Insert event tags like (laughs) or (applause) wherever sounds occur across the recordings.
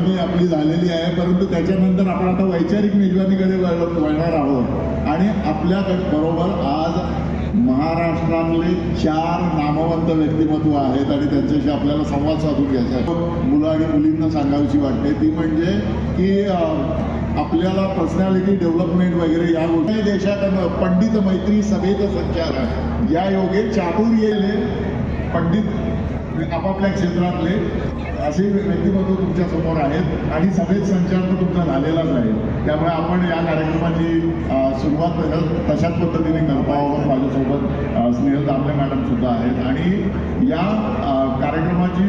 मेजवानी आपली झालेली आहे परंतु त्याच्यानंतर आपण आता वैचारिक मेजवानीकडे वळणार आहोत. आणि आपल्या बरोबर आज महाराष्ट्रातले चार नामवंत व्यक्तिमत्व आहेत आणि त्यांच्याशी आपल्याला संवाद साधून घ्यायचा आहे. मुलं आणि मुलींना सांगावीशी वाटते. ती म्हणजे की आपल्याला पर्सनॅलिटी डेव्हलपमेंट वगैरे या गोष्टी देशात पंडित मैत्री सभेचं संचार या योगे चातुर्येले पंडित आपापल्या क्षेत्रातले असे व्यक्तिमत्व तुमच्यासमोर आहेत आणि सभेत संचार तर तुमचा झालेलाच आहे त्यामुळे आपण या कार्यक्रमाची सुरुवात तशाच पद्धतीने करत आहोत. माझ्यासोबत स्नेहल दामले मॅडम सुद्धा आहेत. आणि या कार्यक्रमाची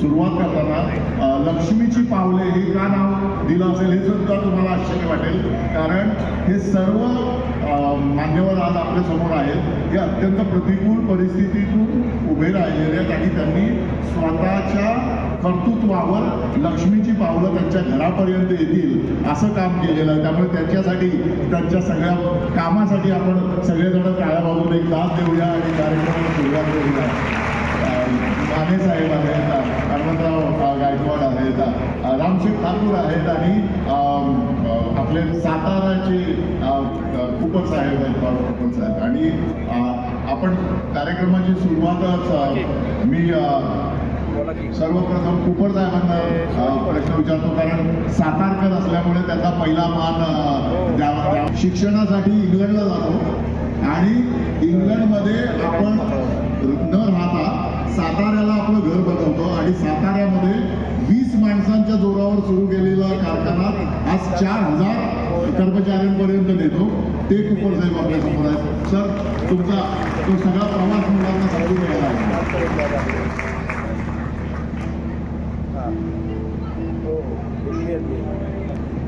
सुरुवात करताना लक्ष्मीची पावले हे का नाव दिलं असेल हे सुद्धा तुम्हाला आश्चर्य वाटेल. कारण हे सर्व मान्यवर आज आपल्यासमोर आहेत. हे अत्यंत प्रतिकूल परिस्थितीत उभे राहिलेले आहेत आणि त्यांनी स्वतःच्या कर्तृत्वावर लक्ष्मीची पावलं त्यांच्या घरापर्यंत येतील असं काम केलेलं आहे. त्यामुळे त्यांच्यासाठी त्यांच्या सगळ्या कामासाठी आपण सगळेजण टाळ्या बाजून एक दाद देऊया आणि कार्यक्रमाला सुरुवात करूया. माने साहेब आहेत हनुमंतराव गायकवाड आहेत रामसिंग ठाकूर आहेत आणि अं, आपले साताराचे अं, कुपर साहेब आहेत बाळ कुपर साहेब. आणि आपण कार्यक्रमाची सुरुवातच मी सर्वप्रथम कुपर साहेबांना प्रश्न विचारतो कारण सातारकर असल्यामुळे त्याचा पहिला मान द्यावा द्यावा. शिक्षणासाठी इंग्लंडला जातो. आणि इंग्लंडमध्ये आपण न राहता साताऱ्याला आपलं घर बनवतो आणि साताऱ्यामध्ये वीस माणसांच्या जोरावर सुरू केलेला कारखाना आज चार हजार कर्मचाऱ्यांपर्यंत नेतो. ते.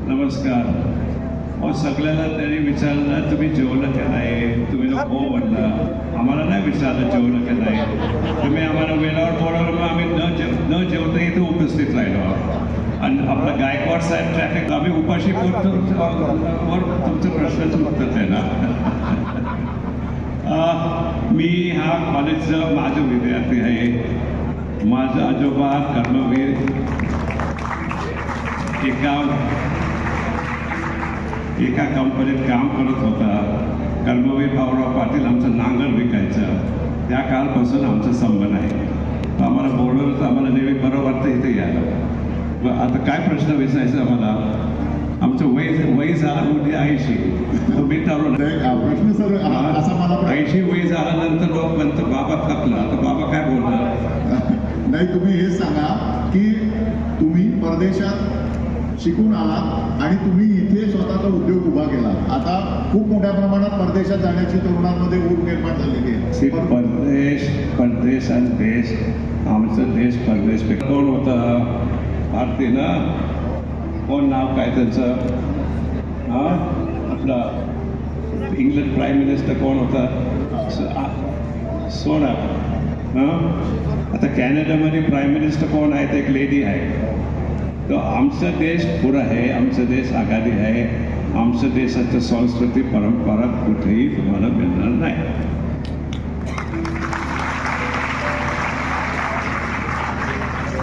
नमस्कार। अहो सगळ्यांना त्यांनी विचारलं, तुम्ही जेवलं का नाही? तुम्ही लोक मग न जेव, न जेवता उपस्थित राहिलो. आणि आपलं गायकवाड साहेब ट्रॅफिक आम्ही उपाशी वर तुमचं प्रश्नाचं उत्तर देणार (laughs) मी हा कॉलेजचा माझं विद्यार्थी आहे. माझं आजोबा कर्मवीर एका एका कंपनीत काम करत होता. कर्मवीर भाऊराव पाटील आमचं नांगर विकायचं. त्या काळपासून आमचा संबंध आहे. आम्हाला बोलवलं तर आम्हाला नेहमी बरं वाटतं इथे यायला. आता काय प्रश्न विचारायचा आम्हाला आमचं वय वय झालं मोठी ऐंशी. तुम्ही तरुण प्रश्न सर असा मला ऐंशी वय झाल्यानंतर लोक म्हणतात बाबा थकला. तर बाबा काय बोलणार? (laughs) नाही तुम्ही हे सांगा की तुम्ही परदेशात शिकून आलात आणि तुम्ही इथे स्वतःचा उद्योग उभा केला आता खूप मोठ्या प्रमाणात परदेशात जाण्याची तरुणांमध्ये ऊर निर्माण झालेली आहे. परदेश परदेश आणि देश. आमचं देश परदेश कोण होतं? भारतीय ना कोण नाव काय त्यांचं? हां? आपला इंग्लंड प्राईम मिनिस्टर कोण होता? सोना. हां? आता कॅनडामध्ये प्राईम मिनिस्टर कोण आहेत? एक लेडी आहे. तर आमचा देश पुरं आहे आमचा देश आघाडी आहे. आमच्या देशाचं संस्कृती परंपरा कुठेही तुम्हाला मिळणार नाही.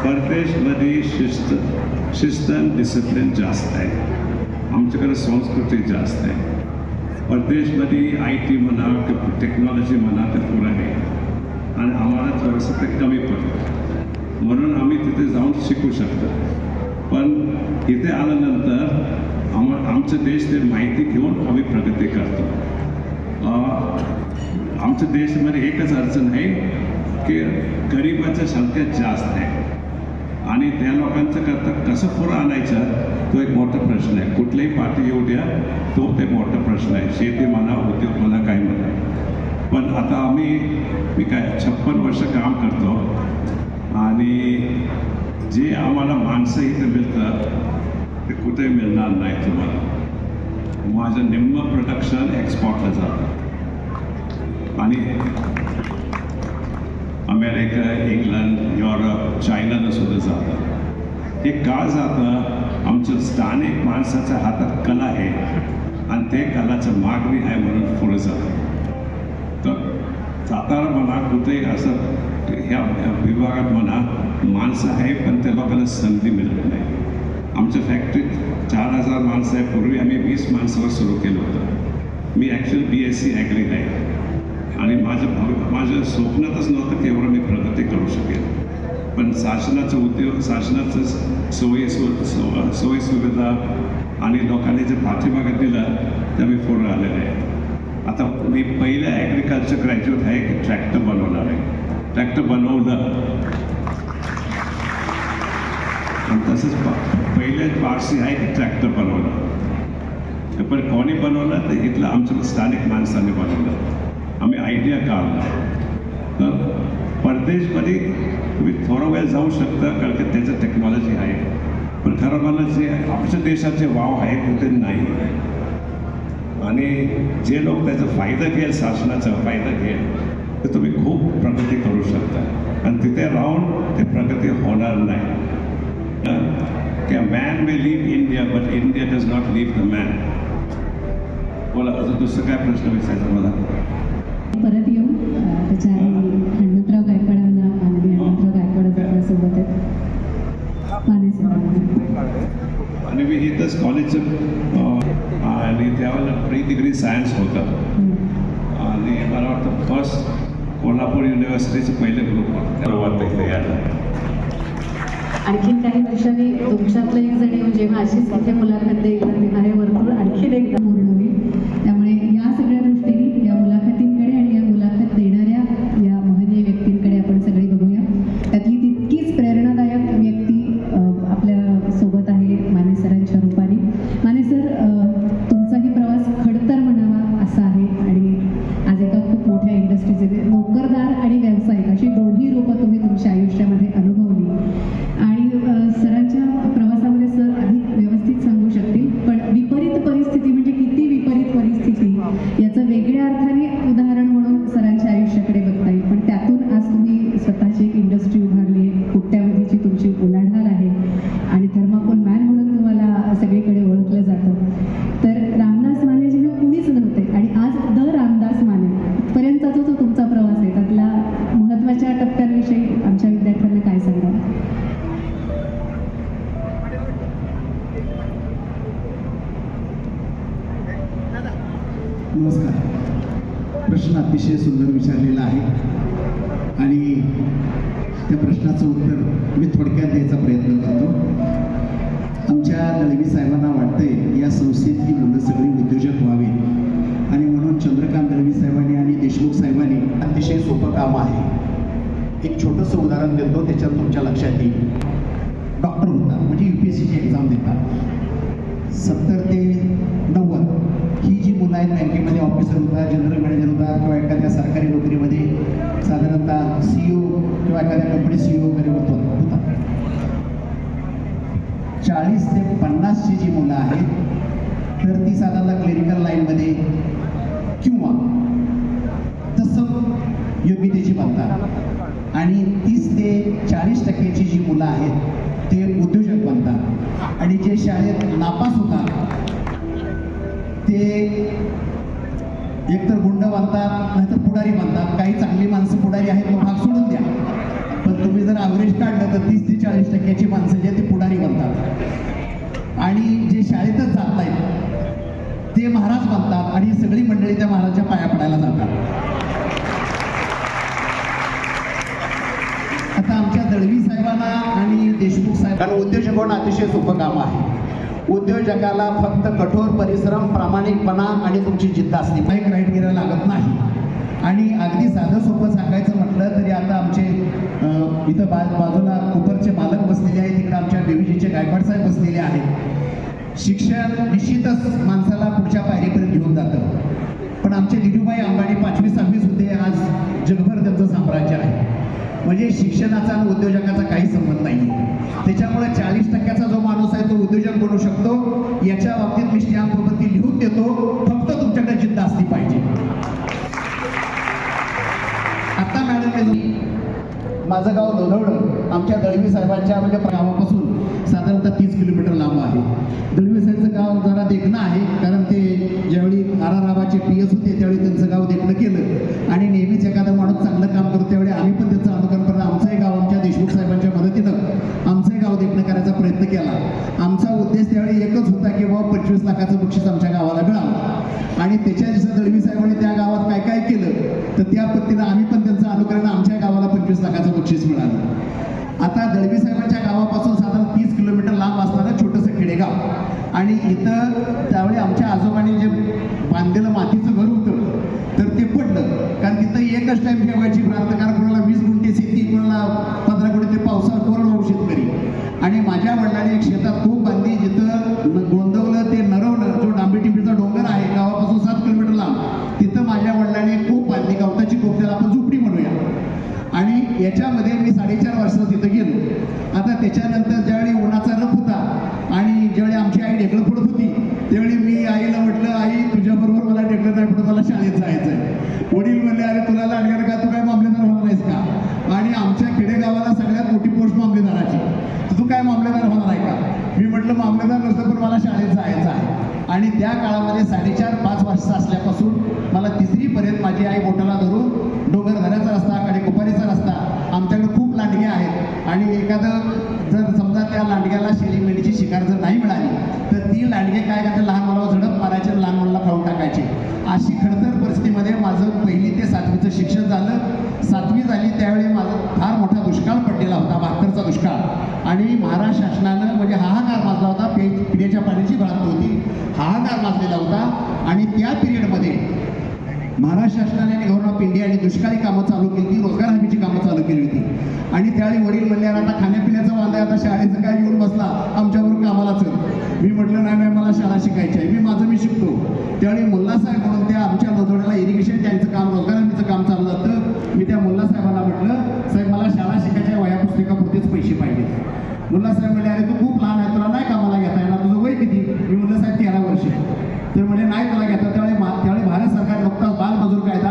परदेशमध्ये शिस्त शिस्त डिसिप्लिन जास्त आहे. आमच्याकडे संस्कृती जास्त आहे. परदेशमध्ये आय टी म्हणा किंवा टेक्नॉलॉजी म्हणा ते पुरं आहे. आणि आम्हाला थोडंसं ते कमी पडतं. म्हणून आम्ही तिथे जाऊन शिकू शकतो. पण इथे आल्यानंतर आम आमचं देश ते माहिती घेऊन आम्ही प्रगती करतो. आमच्या देशामध्ये एकच अडचण आहे की गरिबाच्या संख्या जास्त आहे. आणि त्या लोकांचं करता कसं पुढं आणायचं तो एक मोठा प्रश्न आहे. कुठल्याही पार्टी येऊ द्या तो ते मोठा प्रश्न आहे. शेती म्हणा उद्योग म्हणा काय म्हणा. पण आता आम्ही मी काय छप्पन वर्ष काम करतो आणि जे आम्हाला माणसं इथे मिळतात ते कुठे मिळणार नाही तुम्हाला. माझं निम्म प्रोडक्शन एक्सपोर्टला जातं. आणि अमेरिका इंग्लंड युरोप चायनानं सुद्धा जातं. हे का जातं आमच्या स्थानिक माणसाच्या हातात कला आहे आणि ते कलाचं मागणी आहे म्हणून पुढे जातं. तर सातारा म्हणा कुठेही असं ह्या विभागात म्हणा माणसं आहे पण त्या लोकांना संधी मिळत नाही. आमच्या फॅक्टरीत चार हजार माणसं आहे पूर्वी आम्ही वीस माणसावर सुरू केलं होतं. मी actual B S C agri आहे. आणि माझं भव माझ्या स्वप्नातच नव्हतं की एवढं मी प्रगती करू शकेल पण शासनाचं उद्योग शासनाचं सोयी सु सो- सोयी सुविधा आणि लोकांनी जे पाठीमागं दिलं त्या मी पुढे आलेलं आहे आता मी पहिलं ॲग्रिकल्चर ग्रॅज्युएट आहे की ट्रॅक्टर बनवणार आहे. ट्रॅक्टर बनवलं. आणि तसंच प- पारसी आहे की ट्रॅक्टर बनवलं. पण कोणी बनवलं? तर इथलं आमच्या स्थानिक माणसाने बनवलं. आम्ही आयडिया काढला तर परदेशमध्ये तुम्ही थोडं वेळ जाऊ शकता कारण की त्याचं टेक्नॉलॉजी आहे. पण खरं मला जे म्हणजे आमच्या देशाचे वाव आहे कुठे नाही. आणि जे लोक त्याचा फायदा घेईल शासनाचा फायदा घेईल तर तुम्ही खूप प्रगती करू शकता. आणि तिथे राहून ते प्रगती होणार नाही. की man may leave India but India does not leave the man बोला अजून दुसरं काय प्रश्न विचारायचा मला? परत येऊ. त्याच्या आधी हनुमंतराव गायकवाडांना माननीय हनुमंतराव गायकवाड आपल्यासोबत आहेत. माने सर आणि मी इथंच कॉलेजचं आणि त्यावेळेला प्री डिग्री सायन्स होतं. आणि मला वाटतं फर्स्ट कोल्हापूर युनिव्हर्सिटीचं पहिलं ग्रुप होतं. सुरुवात इथे यायला आणखीन काही वर्षांनी तुमच्यातलं एक जण येऊन जेव्हा अशीच इथे मुलाखत देईल तर निहारे वर्तुळ आणखीन एकदा आणि त्या प्रश्नाचं उत्तर मी थोडक्यात द्यायचा प्रयत्न करतो. आमच्या दळवी साहेबांना वाटतंय या संस्थेतली मुलं सगळी उद्योजक व्हावी आणि म्हणून चंद्रकांत दळवी साहेबांनी आणि देशमुख साहेबांनी अतिशय सोपं काम आहे. एक छोटंसं उदाहरण देतो त्याच्यात तुमच्या लक्षात येईल. डॉक्टर होता म्हणजे यू पी एस सीची एक्झाम देतात सत्तर ते नव्वद ही जी मुलं आहेत बँकेमध्ये ऑफिसर होता जनरल मॅनेजर होता किंवा एखाद्या सरकारी नोकरीमध्ये साधारणतः सी ओ किंवा एखाद्या कंपनी सी ओ वगैरे होता चाळीस ते पन्नासची जी मुलं आहेत तर ती साधारणतः क्लिनिकल लाईनमध्ये एकतर गुंड बांधतात नाहीतर पुढारी बांधतात काही चांगली माणसं पुढारी आहेत तो भाग सोडून द्या. पण तुम्ही जर ॲव्हरेज काढलं तर तीस ते चाळीस टक्क्याची माणसं जी आहेत ते पुढारी बनतात आणि जे शाळेतच जात नाहीत ते महाराज बनतात आणि सगळी मंडळी त्या महाराजच्या पाया पडायला जातात. आता आमच्या दळवी साहेबांना आणि देशमुख साहेब कारण उद्योजक होणं अतिशय सोपं काम आहे. उद्योजकाला फक्त कठोर परिश्रम प्रामाणिकपणा आणि तुमची जिद्द असली काही क्रायटेरिया लागत नाही. आणि अगदी साधं सोपं सांगायचं म्हटलं तरी आता आमचे इथं बा बाजूला कुपरचे मालक बसलेले आहेत. तिकडे आमच्या देवीजीचे गायकवाड साहेब बसलेले आहेत. शिक्षण निश्चितच माणसाला पुढच्या पायरीपर्यंत घेऊन जातं. पण आमचे दिदूबाई अंबाडी पाचवी सहावी सुद्धा आज जगभर त्यांचं साम्राज्य आहे. म्हणजे शिक्षणाचा आणि उद्योजकाचा काही संबंध नाही. त्याच्यामुळे चाळीस टक्क्याचा जो माणूस आहे तो उद्योजक बनू शकतो. याच्या बाबतीत मी स्टॅम्पवरती लिहून देतो. फक्त तुमच्याकडे जिद्द असली पाहिजे. आता मॅडम माझं गाव लोणवडं आमच्या दळवी साहेबांच्या म्हणजे गावापासून साधारणतः तीस किलोमीटर लांब आहे. दळवी साहेबचं गाव जरा देखणं आहे. कारण ते ज्यावेळी आराराबाचे पी एस होते त्यावेळी त्यांचं गाव देखणं केलं. आणि नेहमीच एखादा माणूस चांगलं काम करतो त्यावेळी तेव्हा पंचवीस लाखाचं बक्षीस आमच्या गावाला मिळालं. आणि त्याच्या दळवी साहेबांनी त्या गावात काय काय केलं तर त्या पद्धतीनं आम्ही पण त्यांचं अनुकरण आमच्या गावाला पंचवीस लाखाचं बक्षीस मिळालं. आता दळवी साहेबांच्या गावापासून साधारण तीस किलोमीटर लांब असणारं छोटंसं खेडेगाव. आणि इथं त्यावेळी आमच्या आजोबांनी जे बांधलेलं मातीचं घर होतं तर ते पडलं. कारण तिथं एकच टाईम ठेवायची प्रांत त्याच्यामध्ये याच्यामध्ये मी साडेचार वर्ष तिथं गेलो. आता त्याच्यानंतर ज्यावेळी उन्हाचा रफ होता आणि ज्यावेळी आमची आई ढेकळं फोडत होती त्यावेळी मी आईला म्हटलं आई तुझ्याबरोबर मला ढेकळं नाही पडत मला शाळेत जायचं आहे वडील म्हणले अरे तुला लागणार का? तू काय मामलेदार होणार नाहीस का? आणि आमच्या खेडेगावाला सगळ्यात मोठी पोस्ट मामलेदाराची. तू काय मामलेदार होणार आहे का? मी म्हटलं मामलेदार नसतं पण मला शाळेत जायचं आहे. आणि त्या काळामध्ये साडेचार पाच वर्ष असल्यापासून मला तिसरीपर्यंत माझी आई बोटाला धरून डोंगरदऱ्याचा रस्ता कडे कुपारीचा रस्ता आमच्याकडे खूप लांडगे आहेत आणि एखादं जर समजा त्या लांडग्याला शेळी शिकार जर नाही मिळाली तर ती लांडगे काय करतात? लहान मुलावर झडप मारायचे लहान मुलाला खाऊन टाकायचे. अशी खडतर परिस्थितीमध्ये माझं पहिली ते सातवीचं शिक्षण झालं. सातवी झाली त्यावेळी माझा फार मोठा दुष्काळ पडलेला होता भाकरचा दुष्काळ. आणि महाराष्ट्र शासनानं म्हणजे हाहाकार माजला होता पे पिण्याच्या पाण्याची भ्रांत होती. हाहाकार माजलेला होता. आणि महाराष्ट्र शासनाने आणि गव्हर्नमेंट ऑफ इंडिया आणि दुष्काळी कामं चालू केली होती रोजगार हमीची कामं चालू केली होती. आणि त्यावेळी वडील म्हणले आता खाण्यापिण्याचा वांदा आता शाळेचं काय येऊन बसला आमच्याबरोबर कामाला चल. मी म्हटलं नाही मॅम मला शाळा शिकायची आहे मी माझं मी शिकतो. त्यावेळी मुल्लासाहेब म्हणून त्या आमच्या लोधोड्याला इरिगेशन त्यांचं काम रोजगार हमीचं काम चालू जातं मी त्या मुल्लासाहेबांना म्हटलं साहेब मला शाळा शिकायच्या वया पुस्तकापुरतेच पैसे पाहिजे मुल्लासाहेब म्हणले अरे तू खूप लहान आहे तुला नाही कामाला घेता येणार तुझं वय किती? मी म्हणलं साहेब तेरा वर्ष. तर म्हणजे नाही तुला घेता त्यावेळी जो कायदा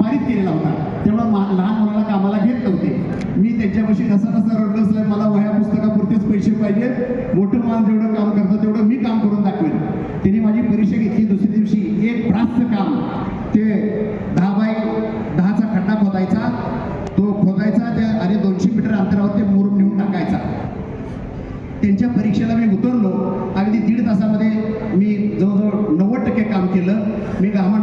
पारित केलेला होता. तेव्हा लहान मुलाला कामाला घेत नव्हते. मी त्यांच्यापाशी कसं कसा रडलो असलं मला वह्या पुस्तकापुरतेच पैसे पाहिजे मोठं मान जेवढं काम करतं तेवढं मी काम करून दाखवेन. त्यांनी माझी परीक्षा घेतली. दुसऱ्या दिवशी एक ब्रासचं काम. ते दहा बाय दहाचा खड्डा खोदायचा. तो खोदायचा त्या आणि दोनशे मीटर अंतरावर ते मोरून नेऊन टाकायचा. त्यांच्या परीक्षेला मी उतरलो. अगदी दीड तासामध्ये मी जवळजवळ नव्वद टक्के काम केलं. मी घामानं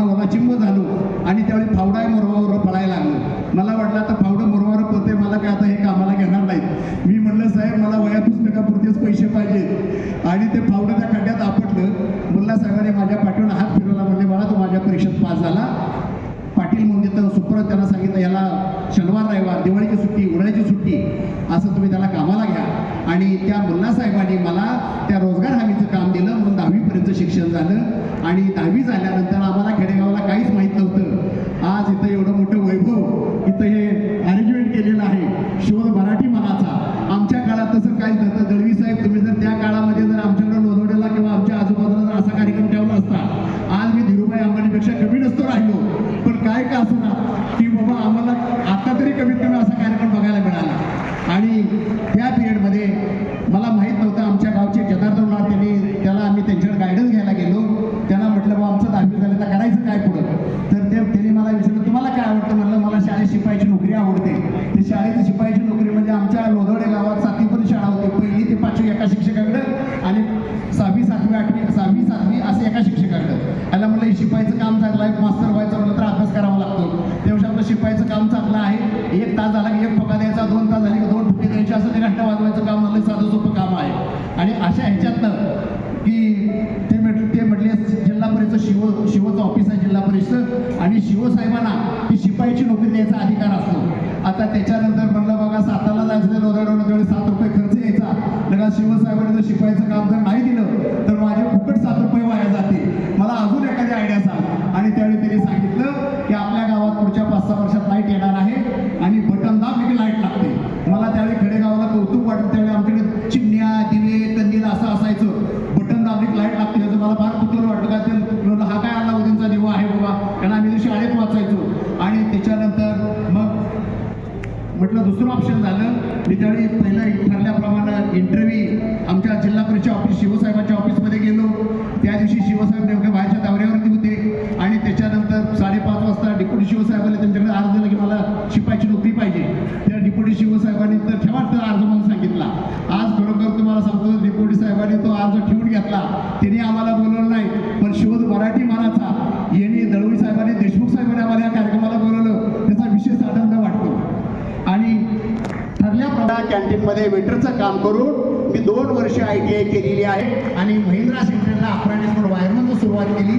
जर शिकवायचं काम जर नाही दिलं तर माझे फुकट सात रुपये वाया जाते. मला अजून एखादी आयडिया सांग. आणि त्यावेळी त्यांनी सांगितलं की आपल्या गावात पुढच्या पाच सहा वर्षात लाइट येणार वेटरचं काम करून मी दोन वर्ष आय टी आय केलेली आहे. आणि महिंद्रा सेंटरला अप्राणेश्वर वायरमधून सुरुवात केली.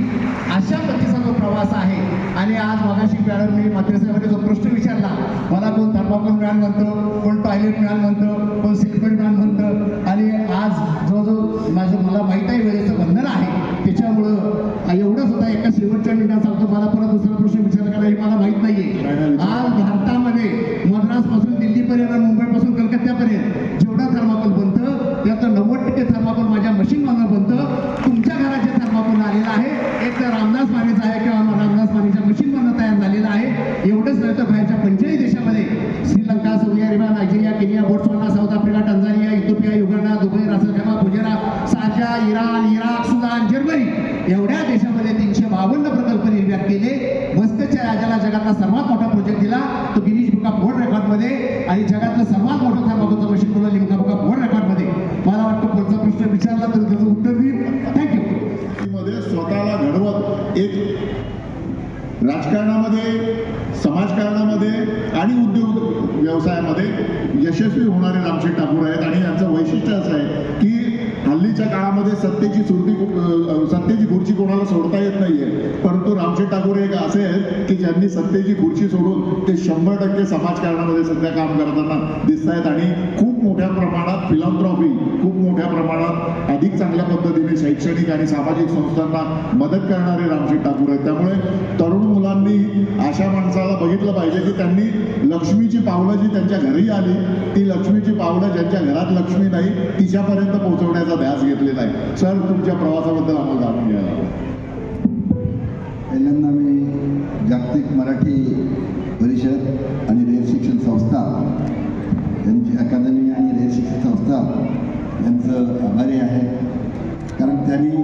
अशा पद्धतीचा जो प्रवास आहे आणि आज मगाशी मॅडमने मात्र जो प्रश्न विचारला मला कोण थर्माकोल मॅन म्हणतं कोण टॉयलेट मॅन म्हणतं कोण सिल्कमेट मॅन म्हणतं आणि आज जो जो माझं मला माहीत आहे वेळेचं बंधन आहे त्याच्यामुळं एवढंच होता एका शेवटच्या मिनिटात सांगतो मला परत दुसरा प्रश्न विचार करायला हे मला माहीत नाहीये. आज भारतामध्ये मद्रासपासून दिल्लीपर्यंत आणि मुंबईपासून कलकत्त्यापर्यंत जेवढं थर्माकोल बनतं त्याचं नव्वद टक्के थर्माकोल माझ्या मशीन बनतं तुमच्या घरात जे थर्माकोल आलेलं आहे एक तर रामदास मानेचं आहे किंवा रामदास मानेच्या मशीन बनणं तयार झालेलं आहे एवढंच नाही तर बाहेरच्या पंचेचाळीस देशामध्ये Sri Lanka Saudi Arabia Nigeria Kenya Botswana South Africa Tanzania Ethiopia Uganda Dubai Ras al Khaimah Gujarat सारख्या इराण इराक सुदान जर्मनी एवढ्या देशामध्ये तीनशे बावन्न प्रकल्प निर्माण केले मस्कच्या राजाला जगातला सर्वात मोठा प्रोजेक्ट दिला तो गिनीज बुक ऑफ वर्ल्ड रेकॉर्डमध्ये आणि जगातलं सर्वात मोठं थर्माकोलचं मशीन बनवलं लिमका बुक ऑफ वर्ल्ड रेकॉर्डमध्ये मला वाटतं पुढचा प्रश्न विचारला तर त्याचं उत्तर देईल थँक्यू मध्ये स्वतःला घडवत एक राजकारणामध्ये समाजकारणामध्ये आणि उद्योग व्यवसायामध्ये यशस्वी होणारे रामशेठ ठाकूर आहेत आणि यांचं वैशिष्ट्य असं आहे की हल्लीच्या काळामध्ये सत्तेची सुरती सत्तेची खुर्ची कोणाला सोडता येत नाहीये. परंतु रामशेठ ठाकूर एक असे आहेत की ज्यांनी सत्तेची खुर्ची सोडून ते शंभर टक्के समाजकारणामध्ये सध्या काम करताना दिसत आहेत आणि खूप मोठ्या प्रमाणात फिलॉन्थ्रॉफी खूप मोठ्या प्रमाणात अधिक चांगल्या पद्धतीने शैक्षणिक आणि सामाजिक संस्थांना मदत करणारे रामशेठ ठाकूर आहेत. त्यामुळे तरुण मुलांनी अशा माणसाला बघितलं पाहिजे की त्यांनी लक्ष्मीची पावलं जी त्यांच्या घरी आली ती लक्ष्मीची पावलं ज्यांच्या घरात लक्ष्मी नाही तिच्यापर्यंत पोहोचवण्याचा ध्यास घेतलेला आहे. सर तुमच्या प्रवासाबद्दल आम्हाला जाणून घ्यायला पहिल्यांदा मी जागतिक मराठी परिषद त्यांचं आभारी आहे. कारण त्यांनी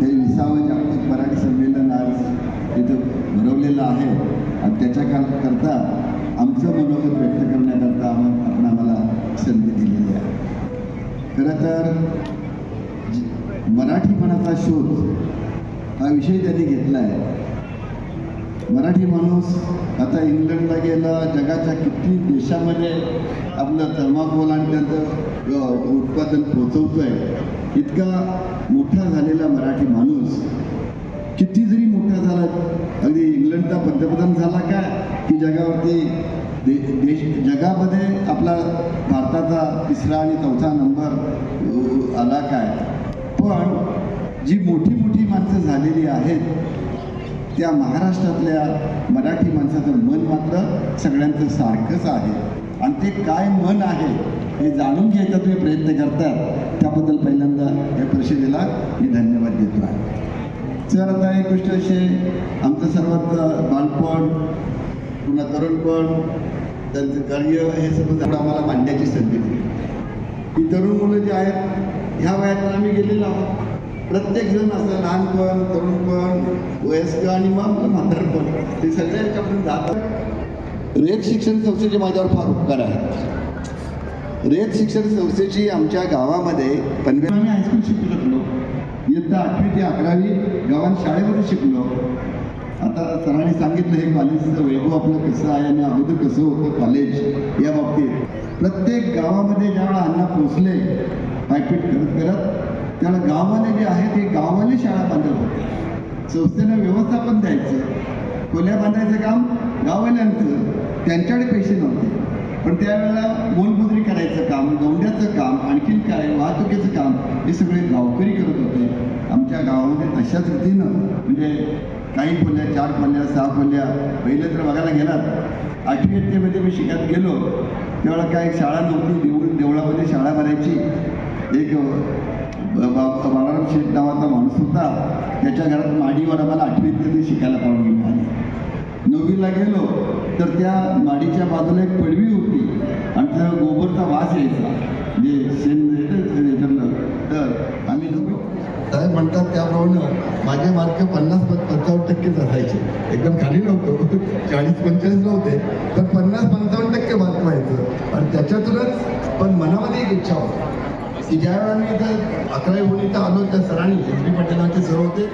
हे विसावं जागतिक मराठी संमेलन आज इथं भरवलेलं आहे. आणि त्याच्या करता आमचं मनोगत व्यक्त करण्याकरता आपण आम्हाला संधी दिलेली आहे. खरं तर मराठीपणाचा शोध हा विषय त्यांनी घेतला आहे मराठी माणूस आता इंग्लंडला गेला जगाच्या किती देशामध्ये आपलं थर्माकोल आणि त्यांचं उत्पादन पोचवतोय इतका मोठा झालेला मराठी माणूस किती जरी मोठा झाला अगदी इंग्लंडचा पंतप्रधान झाला काय की जगावरती दे देश जगामध्ये आपला भारताचा तिसरा आणि चौथा नंबर आला काय? पण जी मोठी मोठी माणसं झालेली आहेत त्या महाराष्ट्रातल्या मराठी माणसाचं मन मात्र सगळ्यांचं सारखंच आहे. आणि ते काय मन आहे हे जाणून घ्यायचा तुम्ही प्रयत्न करतात. त्याबद्दल पहिल्यांदा या परिषदेला मी धन्यवाद देतो आहे. सर आता एक गोष्ट अशी आमचं सर्वात बालपण पुन्हा तरुणपण त्यांचं कार्य हे सगळं आम्हाला मांडण्याची संधी दिली. ही तरुण मुलं जी आहेत ह्या वयात तर आम्ही गेलेलो आहोत. प्रत्येक जण असं लहानपण तरुणपण वयस्क आणि मग म्हातारपण हे सगळ्यांच्या आपण जातात. रेत शिक्षण संस्थेचे माझ्यावर फार उपकार आहेत. रेत शिक्षण संस्थेची आमच्या गावामध्ये पनवेल आम्ही हायस्कूल शिकू शकलो. इयत्ता आठवी ते अकरावी गावात शाळेमध्ये शिकलो. आता सरांनी सांगितलं हे कॉलेजचं वैभव आपलं कसं आहे आणि अगोदर कसं होतं कॉलेज या बाबतीत. प्रत्येक गावामध्ये ज्यावेळेला अण्णा पोचले पायपीट करत करत त्याला गावाने जे आहे ते गावाने शाळा बांधत होते. संस्थेनं व्यवस्थापन द्यायचं. खोल्या बांधायचं काम गाववाल्यांचं त्यांच्याकडे पैसे नव्हते. पण त्यावेळेला मोलमुद्री करायचं काम गौंड्याचं काम आणखीन काय वाहतुकीचं काम हे सगळे गावकरी करत होते. आमच्या गावामध्ये तशाच रीतीनं म्हणजे काही खोल्या चार खोल्या सहा खोल्या पहिले तर बघायला गेलात आठवी इयत्तेमध्ये मी शिकत गेलो तेव्हा काय शाळा नव्हती देऊळ देवळामध्ये शाळा भरायची. एक बाळाराम शेठ नावाचा माणूस होता. त्याच्या घरात माडीवर आम्हाला आठवीत शिकायला पाहून मिळाली नववीला गेलो तर त्या माडीच्या बाजूला एक पडवी होती आणि त्या गोबरचा वास यायचा. म्हणजे शेण तर आम्ही साहेब म्हणतात त्याप्रमाणे माझे मार्क पन्नास पंचावन्न टक्केच असायचे. एकदम खाली नव्हतो. चाळीस पंचेचाळीस नव्हते. तर पन्नास पंचावन्न टक्के मार्क व्हायचं. आणि त्याच्यातूनच पण मनामध्ये एक इच्छा होती. की वेळा मी इथं अकरावी होऊन इथं आलो त्या सरांनी एस बी पाटील सर होते